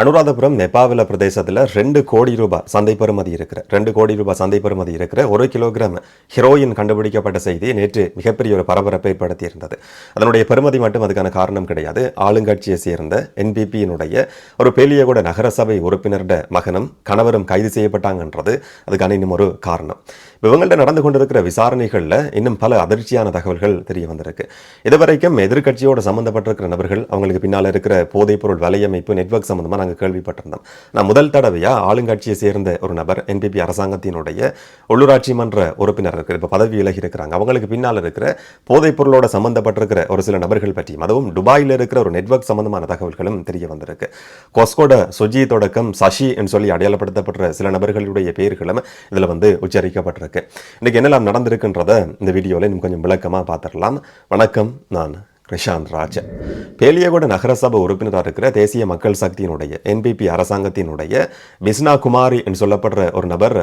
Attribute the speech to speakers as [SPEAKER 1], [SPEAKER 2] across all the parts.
[SPEAKER 1] அனுராதபுரம் நெப்பாவில பிரதேசத்தில் ரெண்டு கோடி ரூபாய் சந்தை பெறுமதி இருக்கிற ரெண்டு கோடி ரூபாய் சந்தை பெறுமதி இருக்கிற ஒரு கிலோகிராம் ஹீரோயின் கண்டுபிடிக்கப்பட்ட செய்தி நேற்று மிகப்பெரிய ஒரு பரபரப்பை ஏற்படுத்தி இருந்தது அதனுடைய பெறுமதி மட்டும் அதுக்கான காரணம் கிடையாது. ஆளுங்கட்சியை சேர்ந்த என்பிபியினுடைய ஒரு பேலியகூட நகரசபை உறுப்பினருடைய மகனும் கணவரும் கைது செய்யப்பட்டாங்கன்றது அதுக்கான இன்னும் ஒரு காரணம். இவங்கள்ட்ட நடந்து கொண்டிருக்கிற விசாரணைகளில் இன்னும் பல அதிர்ச்சியான தகவல்கள் தெரிய வந்திருக்கு. இதுவரைக்கும் எதிர்க்கட்சியோட சம்மந்தப்பட்டிருக்கிற நபர்கள் அவங்களுக்கு பின்னால் இருக்கிற போதைப்பொருள் வலையமைப்பு நெட்வொர்க் சம்மந்தமாக நாங்கள் கேள்விப்பட்டிருந்தோம். நான் முதல் தடவையா ஆளுங்கட்சியை சேர்ந்த ஒரு நபர் என்பிபி அரசாங்கத்தினுடைய உள்ளூராட்சி மன்ற உறுப்பினர் இருக்கிற இப்போ பதவி விலகி இருக்கிறாங்க. அவங்களுக்கு பின்னால் இருக்கிற போதைப் பொருளோட சம்மந்தப்பட்டிருக்கிற ஒரு சில நபர்கள் பற்றியும் அதுவும் துபாயில் இருக்கிற ஒரு நெட்வொர்க் சம்பந்தமான தகவல்களும் தெரிய வந்திருக்கு. கொஸ்கோட சுஜி தொடக்கம் சசி என்று சொல்லி அடையாளப்படுத்தப்பட்ட சில நபர்களுடைய பெயர்களும் இதில் வந்து உச்சரிக்கப்பட்டிருக்கு. இன்னைக்கு என்னெல்லாம் நடந்திருக்குன்றத இந்த வீடியோவில் இன்னும் கொஞ்சம் விளக்கமாக பார்த்துடலாம். வணக்கம் நான் கிருஷாந்த் ராஜ். பேலியகோட நகரசபை உறுப்பினராக இருக்கிற தேசிய மக்கள் சக்தியினுடைய என்பிபி அரசாங்கத்தினுடைய பிஸ்னா குமாரி என்று சொல்லப்படுற ஒரு நபர்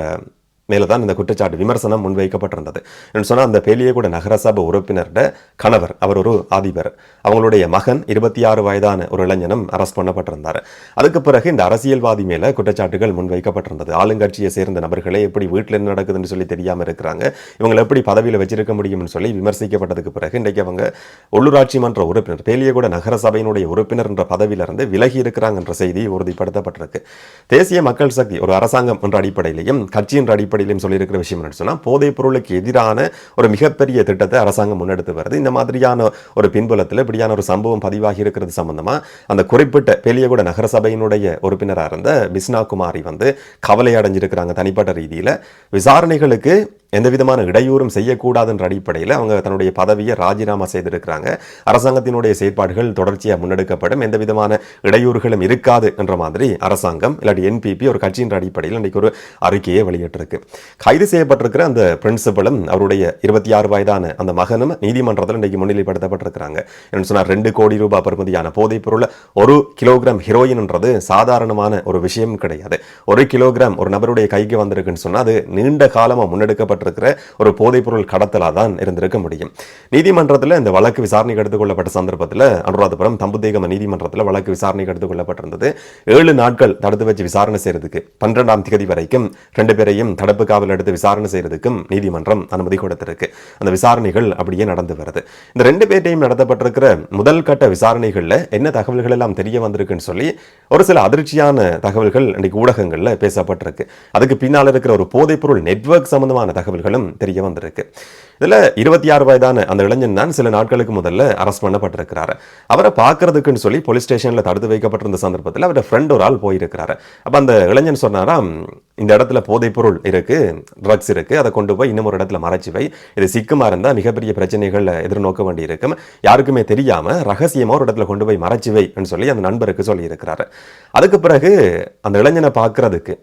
[SPEAKER 1] மேலே தான் இந்த குற்றச்சாட்டு விமர்சனம் முன்வைக்கப்பட்டிருந்தது. என்று சொன்னால் அந்த பேலியகூட நகரசபை உறுப்பினர்ட கணவர் அவர் ஒரு அதிபர். அவங்களுடைய மகன் இருபத்தி ஆறு வயதான ஒரு இளைஞனும் அரஸ்ட் பண்ணப்பட்டிருந்தார். அதுக்கு பிறகு இந்த அரசியல்வாதி மேலே குற்றச்சாட்டுகள் முன்வைக்கப்பட்டிருந்தது. ஆளுங்கட்சியை சேர்ந்த நபர்களே எப்படி வீட்டில் என்ன நடக்குதுன்னு சொல்லி தெரியாமல் இருக்கிறாங்க. இவங்களை எப்படி பதவியில் வச்சிருக்க முடியும்னு சொல்லி விமர்சிக்கப்பட்டதுக்கு பிறகு இன்றைக்கு அவங்க உள்ளூராட்சி மன்ற உறுப்பினர் பேலியகூட நகரசபையினுடைய உறுப்பினர் என்ற பதவியிலிருந்து விலகி இருக்கிறாங்கன்ற செய்தி உறுதிப்படுத்தப்பட்டிருக்கு. தேசிய மக்கள் சக்தி ஒரு அரசாங்கம் என்ற அடிப்படையிலையும் கட்சியின் அடிப்படையில் அடிப்படையிலும் சொல்லியிருக்கிற விஷயம் என்னன்னு சொன்னால் போதைப் பொருளுக்கு எதிரான ஒரு மிகப்பெரிய திட்டத்தை அரசாங்கம் முன்னெடுத்து வருது. இந்த மாதிரியான ஒரு பின்புலத்தில் இப்படியான ஒரு சம்பவம் பதிவாகி இருக்கிறது சம்பந்தமாக அந்த குறிப்பிட்ட பெலியகுட நகரசபையினுடைய உறுப்பினராக இருந்த பிஸ்னா குமாரி வந்து கவலை அடைஞ்சிருக்கிறாங்க தனிப்பட்ட ரீதியில். விசாரணைகளுக்கு எந்த விதமான இடையூறும் செய்யக்கூடாதுன்ற அடிப்படையில் அவங்க தன்னுடைய பதவியை ராஜினாமா செய்திருக்கிறாங்க. அரசாங்கத்தினுடைய செயற்பாடுகள் தொடர்ச்சியாக முன்னெடுக்கப்படும். எந்த விதமான இடையூறுகளும் இருக்காது என்ற மாதிரி அரசாங்கம் இல்லாட்டி என்பிபி ஒரு கட்சியின் அடிப்படையில் இன்றைக்கு ஒரு அறிக்கையை வெளியிட்டிருக்கு. கைது செய்யப்பட்டிருக்கிற அந்த பிரின்சிபலும் அவருடைய இருபத்தி ஆறு வயதான அந்த மகனும் நீதிமன்றத்தில் இன்றைக்கு முன்னிலைப்படுத்தப்பட்டிருக்கிறாங்க. என்ன சொன்னால் ரெண்டு கோடி ரூபாய் பெறுமதியான போதைப் பொருள் ஒரு கிலோகிராம் ஹீரோயின்ன்றது சாதாரணமான ஒரு விஷயம் கிடையாது. ஒரு கிலோகிராம் ஒரு நபருடைய கைக்கு வந்திருக்குன்னு சொன்னால் அது நீண்ட காலமாக முன்னெடுக்கப்பட்ட முன்னெடுக்கப்பட்டிருக்கிற ஒரு போதைப்பொருள் கடத்தலாக தான் இருந்திருக்க முடியும். நீதிமன்றத்தில் இந்த வழக்கு விசாரணைக்கு எடுத்துக்கொள்ளப்பட்ட சந்தர்ப்பத்தில் அனுராதபுரம் தம்புதேகம நீதிமன்றத்தில் வழக்கு விசாரணைக்கு எடுத்துக்கொள்ளப்பட்டிருந்தது ஏழு நாட்கள் தடுத்து வச்சு விசாரணை செய்யறதுக்கு பன்னிரெண்டாம் தேதி வரைக்கும் ரெண்டு பேரையும் தடுப்பு காவல் எடுத்து விசாரணை செய்யறதுக்கும் நீதிமன்றம் அனுமதி கொடுத்திருக்கு. அந்த விசாரணைகள் அப்படியே நடந்து வருது. இந்த ரெண்டு பேர்ட்டையும் நடத்தப்பட்டிருக்கிற முதல் கட்ட விசாரணைகளில் என்ன தகவல்கள் எல்லாம் தெரிய வந்திருக்குன்னு சொல்லி ஒரு சில அதிர்ச்சியான தகவல்கள் இன்னைக்கு ஊடகங்களில் பேசப்பட்டிருக்கு. அதுக்கு பின்னால் இருக்கிற ஒரு போதைப்பொருள் நெட்வொர்க் சம்பந்தமான தகவல்களும் தெரிய வந்திருக்கு. இதில் இருபத்தி ஆறு வயதான அந்த இளைஞன் தான் சில நாட்களுக்கு முதல்ல அரெஸ்ட் பண்ணப்பட்டிருக்கிறார். அவரை பார்க்கறதுக்குன்னு சொல்லி போலீஸ் ஸ்டேஷனில் தடுத்து வைக்கப்பட்டிருந்த சந்தர்ப்பத்தில் அவரோட ஃப்ரெண்ட் ஒரு ஆள் போயிருக்கிறாரு. அப்போ அந்த இளைஞன் சொன்னாராம் இந்த இடத்துல போதைப்பொருள் பொருள் இருக்கு ட்ரக்ஸ் இருக்கு அதை கொண்டு போய் இன்னும் ஒரு இடத்துல மறைச்சி வை. இது சிக்குமா இருந்தால் மிகப்பெரிய பிரச்சனைகள் எதிர்நோக்க வேண்டி இருக்கும் யாருக்குமே தெரியாம ரகசியமாக ஒரு இடத்துல கொண்டு போய் மறைச்சி வைன்னு சொல்லி அந்த நண்பருக்கு சொல்லி இருக்கிறாரு அதுக்கு பிறகு அந்த இளைஞனை பார்க்கறதுக்கு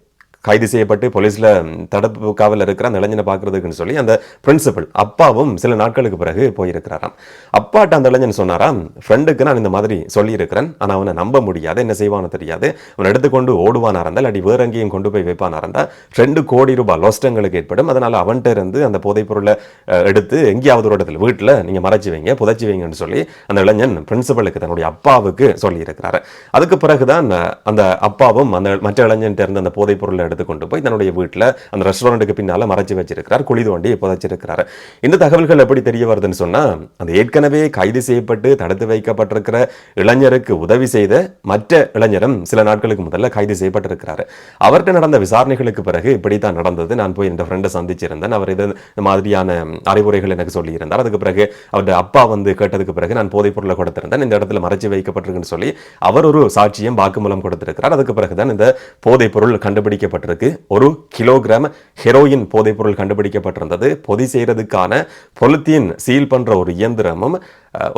[SPEAKER 1] கைது செய்யப்பட்டு போலீஸ்ல தடுப்பு காவலில் இருக்கிற அந்த இளைஞனை பார்க்கறதுக்குன்னு சொல்லி அந்த பிரின்சிபல் அப்பாவும் சில நாட்களுக்கு பிறகு போயிருக்கிறாராம். அப்பாட்ட அந்த இளைஞன் சொன்னாராம் ஃப்ரெண்டுக்கு நான் இந்த மாதிரி சொல்லியிருக்கிறேன். ஆனால் அவனை நம்ப முடியாது. என்ன செய்வானோ தெரியாது. அவன் எடுத்துக்கொண்டு ஓடுவானா இருந்தால் அடி வேற எங்கேயும் கொண்டு போய் வைப்பானா இருந்தால் ரெண்டு கோடி ரூபாய் லோஸ்டங்களுக்கு ஏற்படும். அதனால் அவன்கிட்ட இருந்து அந்த போதைப் பொருளை எடுத்து எங்கேயாவது ஒரு இடத்துல வீட்டில் நீங்கள் மறைச்சு வைங்க புதைச்சி வைங்கன்னு சொல்லி அந்த இளைஞன் பிரின்சிபலுக்கு தன்னுடைய அப்பாவுக்கு சொல்லியிருக்கிறாரு. அதுக்கு பிறகுதான் அந்த அப்பாவும் அந்த மற்ற இளைஞன்ட்ட இருந்து அந்த போதைப் பொருளை எடுத்து கொண்டு போய் தன்னுடைய வீட்டில் அந்த ரெஸ்டாரண்ட்டுக்கு பின்னால் மறைச்சி வச்சிருக்கிறார் குழி தோண்டி புதைச்சிருக்கிறார் இந்த தகவல்கள் எப்படி தெரிய வருதுன்னு சொன்னால் அந்த ஏற்கனவே கைது செய்யப்பட்டு தடுத்து வைக்கப்பட்டிருக்கிற இளைஞருக்கு உதவி செய்த மற்ற இளைஞரும் சில நாட்களுக்கு முதல்ல கைது செய்யப்பட்டிருக்கிறாரு. அவர்கிட்ட நடந்த விசாரணைகளுக்கு பிறகு இப்படி தான் நடந்தது. நான் போய் என் ஃப்ரெண்டை சந்திச்சிருந்தேன். அவர் இது இந்த மாதிரியான அறிவுரைகள் எனக்கு சொல்லியிருந்தார். அதுக்கு பிறகு அவருடைய அப்பா வந்து கேட்டதுக்கு பிறகு நான் போதைப் பொருளை கொடுத்திருந்தேன். இந்த இடத்துல மறைச்சி வைக்கப்பட்டிருக்குன்னு சொல்லி அவர் ஒரு சாட்சியம் வாக்குமூலம் கொடுத்திருக்கிறார். அதுக்கு பிறகு தான் இந்த போதைப் பொருள் கண்டுபிடிக்கப்பட்டிருக்கு. ஒரு கிலோகிராம் ஹெரோயின் போதைப்பொருள் கண்டுபிடிக்கப்பட்டிருந்தது. பொதி செய்யறதுக்கான பொலித்தீன் சீல் பண்ற ஒரு இயந்திரமும்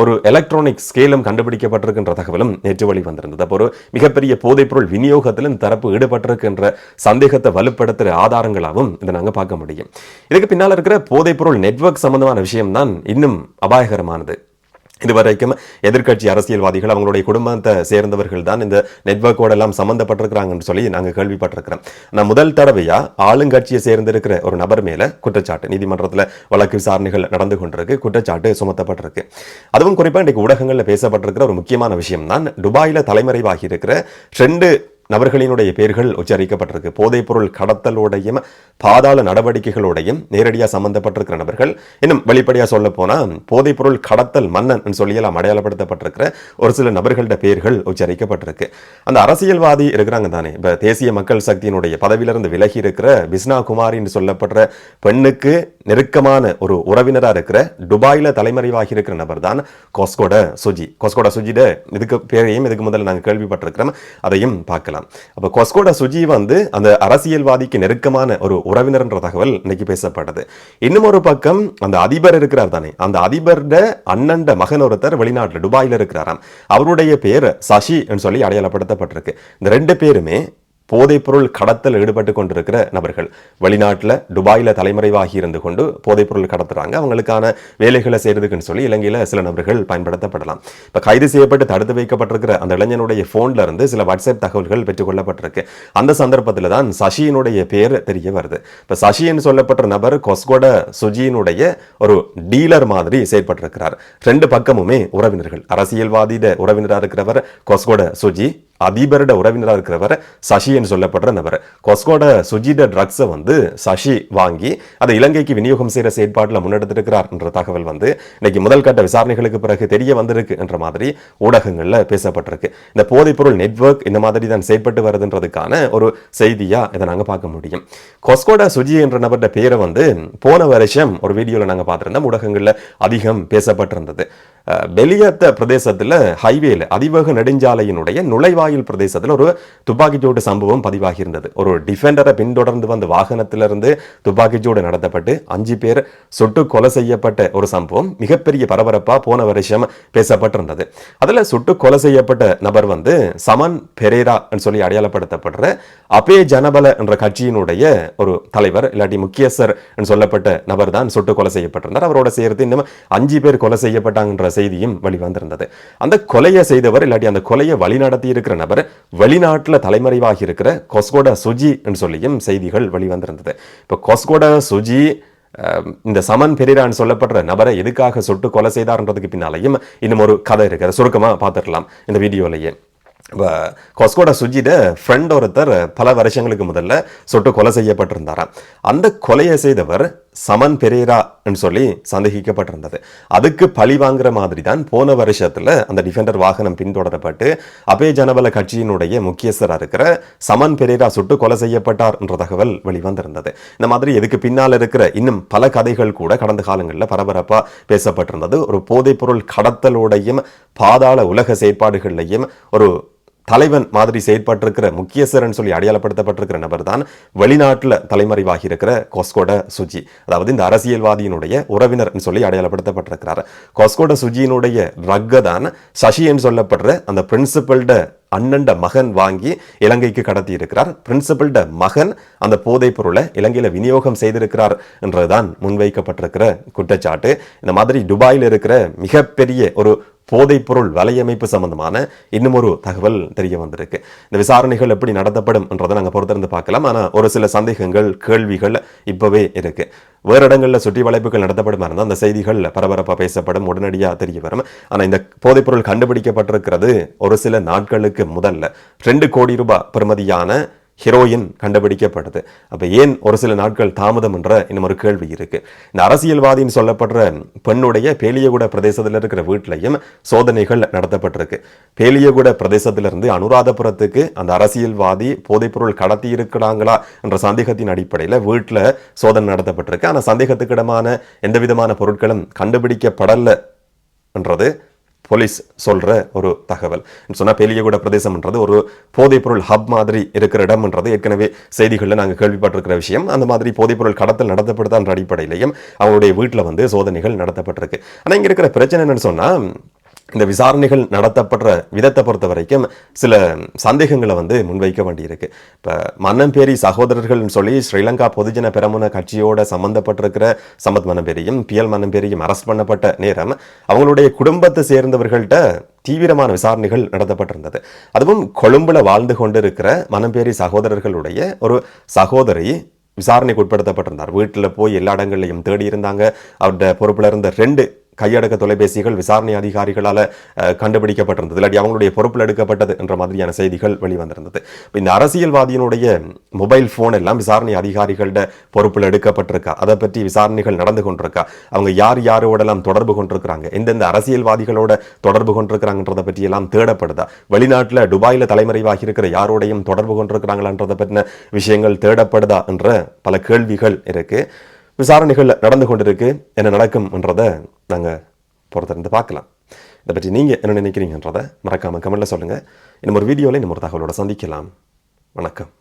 [SPEAKER 1] ஒரு எலக்ட்ரானிக் ஸ்கேலும் கண்டுபிடிக்கப்பட்டிருக்கின்ற தகவலும் நேற்று வழி வந்திருந்தது அப்போ ஒரு மிகப்பெரிய போதைப்பொருள் விநியோகத்திலும் தரப்பு ஈடுபட்டிருக்கின்ற சந்தேகத்தை வலுப்படுத்துகிற ஆதாரங்களாகவும் இதை நாங்கள் பார்க்க முடியும். இதுக்கு பின்னால் இருக்கிற போதைப்பொருள் நெட்வொர்க் சம்பந்தமான விஷயம் தான் இன்னும் அபாயகரமானது. இதுவரைக்கும் எதிர்க்கட்சி அரசியல்வாதிகள் அவங்களுடைய குடும்பத்தை சேர்ந்தவர்கள் தான் இந்த நெட்வொர்க்கோட எல்லாம் சொல்லி நாங்கள் கேள்விப்பட்டிருக்கிறோம். நான் முதல் தடவையா ஆளுங்கட்சியை சேர்ந்திருக்கிற ஒரு நபர் மேலே குற்றச்சாட்டு நீதிமன்றத்தில் வழக்கு விசாரணைகள் நடந்து கொண்டிருக்கு குற்றச்சாட்டு சுமத்தப்பட்டிருக்கு. அதுவும் குறிப்பாக இன்றைக்கு ஊடகங்களில் பேசப்பட்டிருக்கிற ஒரு முக்கியமான விஷயம் தான் துபாயில் தலைமறைவாகி இருக்கிற ரெண்டு நபர்களினுடைய பெயர்கள் உச்சரிக்கப்பட்டிருக்கு. போதைப்பொருள் கடத்தலோடையும் பாதாள நடவடிக்கைகளோடையும் நேரடியாக சம்பந்தப்பட்டிருக்கிற நபர்கள் இன்னும் வெளிப்படையாக சொல்ல போனால் போதைப்பொருள் கடத்தல் மன்னன் சொல்லியெல்லாம் அடையாளப்படுத்தப்பட்டிருக்கிற ஒரு சில நபர்களோட பெயர்கள் உச்சரிக்கப்பட்டிருக்கு. அந்த அரசியல்வாதி இருக்கிறாங்க தானே. இப்போ தேசிய மக்கள் சக்தியினுடைய பதவியிலிருந்து விலகி இருக்கிற பிஸ்னா குமாரின்னு சொல்லப்படுற பெண்ணுக்கு நெருக்கமான ஒரு உறவினராக இருக்கிற துபாயில் தலைமறைவாகி இருக்கிற நபர் தான் கொஸ்கோட சுஜி. கொஸ்கோட சுஜிட இதுக்கு பேரையும் இதுக்கு முதல்ல நாங்கள் கேள்விப்பட்டிருக்கிறோம். அதையும் பார்க்கலாம். அப்போ கொஸ்கோட சுஜி வந்து அந்த அரசியல்வாதிக்கு நெருக்கமான ஒரு உறவினர்ன்ற தகவல் இன்னைக்கு பேசப்பட்டது. இன்னும் ஒரு பக்கம் அந்த அதிபர் இருக்கிறார் தானே. அந்த அதிபர்ட அண்ணன்ட மகன் ஒருத்தர் வெளிநாட்டில் துபாயில் இருக்கிறாராம். அவருடைய பேர் சசி சொல்லி அடையாளப்படுத்தப்பட்டிருக்கு. இந்த ரெண்டு பேருமே போதைப்பொருள் கடத்தல் ஈடுபட்டு கொண்டிருக்கிற நபர்கள். வெளிநாட்டில் துபாயில் தலைமறைவாகி இருந்து கொண்டு போதைப்பொருள் கடத்துறாங்க. அவங்களுக்கான வேலைகளை செய்கிறதுக்குன்னு சொல்லி இலங்கையில் சில நபர்கள் பயன்படுத்தப்படலாம். இப்போ கைது செய்யப்பட்டு தடுத்து வைக்கப்பட்டிருக்கிற அந்த இளைஞனுடைய இருந்து சில வாட்ஸ்அப் தகவல்கள் பெற்றுக்கொள்ளப்பட்டிருக்கு அந்த சந்தர்ப்பத்தில் தான் சசியினுடைய பேர் தெரிய வருது. இப்போ சசின்னு சொல்லப்பட்ட நபர் கொஸ்கோட சுஜியினுடைய ஒரு டீலர் மாதிரி செயற்பட்டிருக்கிறார். ரெண்டு பக்கமுமே உறவினர்கள். அரசியல்வாதியிட உறவினராக இருக்கிறவர் கொஸ்கோட சுஜி அதிபரோட உறவினராக இருக்கிறவர் அப்படின்னு சொல்லப்படுற நபர். கொஸ்கோட சுஜித ட்ரக்ஸை வந்து சசி வாங்கி அதை இலங்கைக்கு விநியோகம் செய்கிற செயற்பாட்டில் முன்னெடுத்திருக்கிறார் என்ற தகவல் வந்து இன்னைக்கு முதல் கட்ட விசாரணைகளுக்கு பிறகு தெரிய வந்திருக்கு என்ற மாதிரி ஊடகங்களில் பேசப்பட்டிருக்கு. இந்த போதைப்பொருள் நெட்வொர்க் இந்த மாதிரி தான் செயற்பட்டு வருதுன்றதுக்கான ஒரு செய்தியா இதை நாங்கள் பார்க்க முடியும். கொஸ்கோட சுஜி என்ற நபரோட பேரை வந்து போன வருஷம் ஒரு வீடியோவில் நாங்கள் பார்த்துருந்தோம். ஊடகங்களில் அதிகம் பேசப்பட்டிருந்தது. வெளியேற்ற பிரதேசத்தில் ஹைவேல அதிவேக நெடுஞ்சாலையினுடைய நுழைவாயில் பிரதேசத்தில் ஒரு துப்பாக்கிச்சூடு சம்பவம் பதிவாகியிருந்தது. ஒரு டிஃபெண்டரை பின்தொடர்ந்து வந்த வாகனத்திலிருந்து துப்பாக்கிச்சூடு நடத்தப்பட்டு அஞ்சு பேர் சுட்டு கொலை செய்யப்பட்ட ஒரு சம்பவம் மிகப்பெரிய பரபரப்பாக போன வருஷம் பேசப்பட்டிருந்தது. அதில் சுட்டு கொலை செய்யப்பட்ட நபர் வந்து சமன் பெரேரா சொல்லி அடையாளப்படுத்தப்படுற அபே ஜனபல என்ற கட்சியினுடைய ஒரு தலைவர் இல்லாட்டி முக்கியஸ்தர் சொல்லப்பட்ட நபர் தான் சுட்டு கொலை செய்யப்பட்டிருந்தார். அவரோட சேர்த்து இன்னும் அஞ்சு பேர் கொலை செய்யப்பட்டாங்கன்ற செய்தியும் வெளிவந்திருந்தது. அந்த கொலையை செய்தவர் இல்லாட்டி அந்த கொலையை வழிநடத்தி இருக்கிற நபர் வெளிநாட்டில் தலைமறைவாகி இருக்கிற கொஸ்கோட சுஜி என்று சொல்லியும் செய்திகள் வெளிவந்திருந்தது. இப்போ கொஸ்கோட சுஜி இந்த சமன் பெரிரான்னு சொல்லப்படுற நபரை எதுக்காக சுட்டு கொலை செய்தார்ன்றதுக்கு பின்னாலையும் இன்னும் ஒரு கதை இருக்கிற சுருக்கமாக பார்த்துடலாம் இந்த வீடியோலையே. இப்போ கொஸ்கோட சுஜிட ஃப்ரெண்ட் ஒருத்தர் பல வருஷங்களுக்கு முதல்ல சுட்டு கொலை செய்யப்பட்டிருந்தாராம். அந்த கொலையை செய்தவர் சமன் பெரேரான்னு சொல்லி சந்தேகிக்கப்பட்டிருந்தது. அதுக்கு பழி வாங்குற மாதிரி தான் போன வருஷத்தில் அந்த டிஃபெண்டர் வாகனம் பின்தொடரப்பட்டு அபே ஜனபல கட்சியினுடைய முக்கியஸ்தராக இருக்கிற சமன் பெரேரா சுட்டு கொலை செய்யப்பட்டார் என்ற தகவல் வெளிவந்திருந்தது. இந்த மாதிரி இதுக்கு பின்னால் இருக்கிற இன்னும் பல கதைகள் கூட கடந்த காலங்களில் பரபரப்பாக பேசப்பட்டிருந்தது. ஒரு போதைப்பொருள் கடத்தலோடையும் பாதாள உலக செயற்பாடுகள்லையும் ஒரு தலைவன் மாதிரி செயற்பட்டிருக்கிற முக்கியஸ்தரன் சொல்லி அடையாளப்படுத்தப்பட்டிருக்கிற நபர் தான் வெளிநாட்டில் தலைமறைவாகி இருக்கிற கொஸ்கோட சுஜி. அதாவது இந்த அரசியல்வாதியினுடைய உறவினர் சொல்லி அடையாளப்படுத்தப்பட்டிருக்கிறார். கொஸ்கோட சுஜியினுடைய ரக்க தான் சசின்னு சொல்லப்படுற அந்த பிரின்சிபல்ட அண்ணன்ட மகன் வாங்கி இலங்கைக்கு கடத்தி இருக்கிறார் பிரின்சிபல்ட மகன் அந்த போதைப் பொருளை இலங்கையில் விநியோகம் செய்திருக்கிறார் என்றுதான் முன்வைக்கப்பட்டிருக்கிற குற்றச்சாட்டு. இந்த மாதிரி துபாயில் இருக்கிற மிகப்பெரிய ஒரு போதைப்பொருள் வலையமைப்பு சம்பந்தமான இன்னும் ஒரு தகவல் தெரிய வந்திருக்கு. இந்த விசாரணைகள் எப்படி நடத்தப்படும் என்றதை நாங்கள் பொறுத்திருந்து பார்க்கலாம். ஆனால் ஒரு சில சந்தேகங்கள் கேள்விகள் இப்போவே இருக்கு. வேறு இடங்களில் சுற்றி வளைப்புகள் நடத்தப்படுமா இருந்தால் அந்த செய்திகள் பரபரப்பாக பேசப்படும் உடனடியாக தெரிய வரும். ஆனால் இந்த போதைப்பொருள் கண்டுபிடிக்கப்பட்டிருக்கிறது ஒரு சில நாட்களுக்கு முதல்ல. ரெண்டு கோடி ரூபாய் பெறுமதியான ஹீரோயின் கண்டுபிடிக்கப்பட்டது. அப்போ ஏன் ஒரு சில நாட்கள் தாமதம் என்ற இன்னும் ஒரு கேள்வி இருக்குது இந்த அரசியல்வாதின்னு சொல்லப்படுற பெண்ணுடைய பேலியகுட பிரதேசத்தில் இருக்கிற வீட்டிலையும் சோதனைகள் நடத்தப்பட்டிருக்கு. பேலியகுட பிரதேசத்திலிருந்து அனுராதபுரத்துக்கு அந்த அரசியல்வாதி போதைப்பொருள் கடத்தி இருக்கிறாங்களா என்ற சந்தேகத்தின் அடிப்படையில் வீட்டில் சோதனை நடத்தப்பட்டிருக்கு. ஆனால் சந்தேகத்துக்கிடமான எந்த விதமான பொருட்களும் கண்டுபிடிக்கப்படலை என்றது போலீஸ் சொல்கிற ஒரு தகவல். சொன்னா பெலியகுட பிரதேசம்ன்றது ஒரு போதைப்பொருள் ஹப் மாதிரி இருக்கிற இடம்ன்றது ஏற்கனவே செய்திகளில் நாங்கள் கேள்விப்பட்டிருக்கிற விஷயம். அந்த மாதிரி போதைப்பொருள் கடத்தல் நடத்தப்படுதான்ற அடிப்படையிலையும் அவங்களுடைய வீட்டில் வந்து சோதனைகள் நடத்தப்பட்டிருக்கு. ஆனால் இங்கே இருக்கிற பிரச்சனை என்னன்னு சொன்னா இந்த விசாரணைகள் நடத்தப்படுற விதத்தை பொறுத்த வரைக்கும் சில சந்தேகங்களை வந்து முன்வைக்க வேண்டியிருக்கு. இப்போ மன்னம்பேரி சகோதரர்கள்னு சொல்லி ஸ்ரீலங்கா பொதுஜன பெரமுன கட்சியோட சம்மந்தப்பட்டிருக்கிற சம்பத் மன்னம்பேரியும் பிஎல் மன்னம்பேரியும் அரெஸ்ட் பண்ணப்பட்ட நேரம் அவங்களுடைய குடும்பத்தை சேர்ந்தவர்கள்ட்ட தீவிரமான விசாரணைகள் நடத்தப்பட்டிருந்தது. அதுவும் கொழும்புல வாழ்ந்து கொண்டிருக்கிற மனம்பேரி சகோதரர்களுடைய ஒரு சகோதரி விசாரணைக்கு உட்படுத்தப்பட்டிருந்தார். வீட்டில் போய் எல்லா இடங்கள்லையும் தேடி இருந்தாங்க அவருடைய பொறுப்பில் இருந்த ரெண்டு கையடக்க தொலைபேசிகள் விசாரணை அதிகாரிகளால் கண்டுபிடிக்கப்பட்டிருந்தது. இல்லாட்டி அவங்களுடைய பொறுப்பில் எடுக்கப்பட்டது என்ற மாதிரியான செய்திகள் வெளிவந்திருந்தது. இந்த அரசியல்வாதியினுடைய மொபைல் ஃபோன் எல்லாம் விசாரணை அதிகாரிகளோட பொறுப்பில் எடுக்கப்பட்டிருக்கா? அதை பற்றி விசாரணைகள் நடந்து கொண்டிருக்கா? அவங்க யார் யாரோடெல்லாம் தொடர்பு கொண்டிருக்கிறாங்க? எந்தெந்த அரசியல்வாதிகளோட தொடர்பு கொண்டிருக்கிறாங்கன்றதை பற்றி எல்லாம் தேடப்படுதா? வெளிநாட்டில் துபாயில் தலைமறைவாகி இருக்கிற யாரோடையும் தொடர்பு கொண்டிருக்கிறாங்களான்றதை பற்றின விஷயங்கள் தேடப்படுதா? என்ற பல கேள்விகள் இருக்கு. விசாரணைகள் நடந்து கொண்டிருக்கு. என்ன நடக்கும்ன்றதை நாங்கள் பொறுத்திருந்து பார்க்கலாம். இதை பற்றி நீங்கள் என்ன நினைக்கிறீங்கன்றதை மறக்காமல் கமெண்ட்டில் சொல்லுங்கள் இன்னும் ஒரு வீடியோவில் இன்னும் ஒரு தகவலோட சந்திக்கலாம். வணக்கம்.